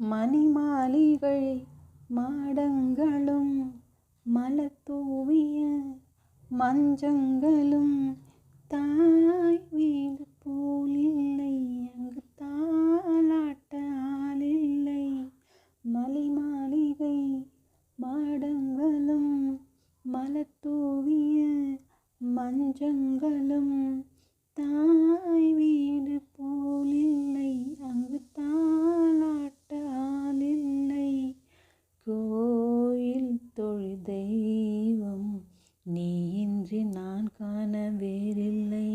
மணி மாடங்களும் மலத்தூவிய மஞ்சங்களும் தாய் வீடு போலில்லை அங்கு தாளாட்ட ஆளில்லை மலைமாளிகை மாடங்களும் மலத்தூவிய மஞ்சங்களும் தாய் வீடு போ அங்கு தாலாட்ட ஆளில்லை கோயில் தொழு தெய்வம் நீயின்றி நான் காண வேறில்லை.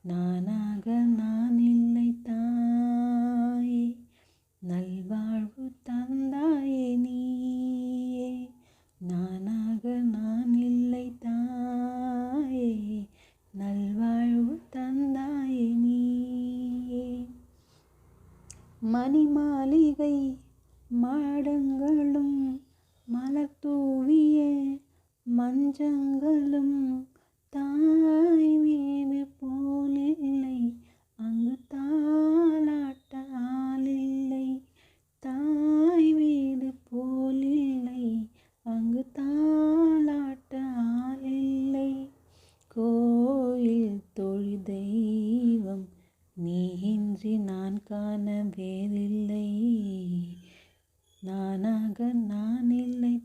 நானாக நான் இல்லை தாயே. நல்வாழ்வு தந்தாயே நீயே. நானாக நான் இல்லை தாயே. நல்வாழ்வு தந்தாயே நீயே. மணி மாளிகை மாடங்களும் மலர் தூவிய நெஞ்சங்களும் தாய் மீது போலில்லை. அங்கு தாளாட்டாலில்லை. தாய் வீடு போலில்லை. அங்கு தாளாட்டாலில்லை. கோயில் தொழில் தெய்வம் நீன்றி நான் காண வேறில்லை. நானாக நான் இல்லை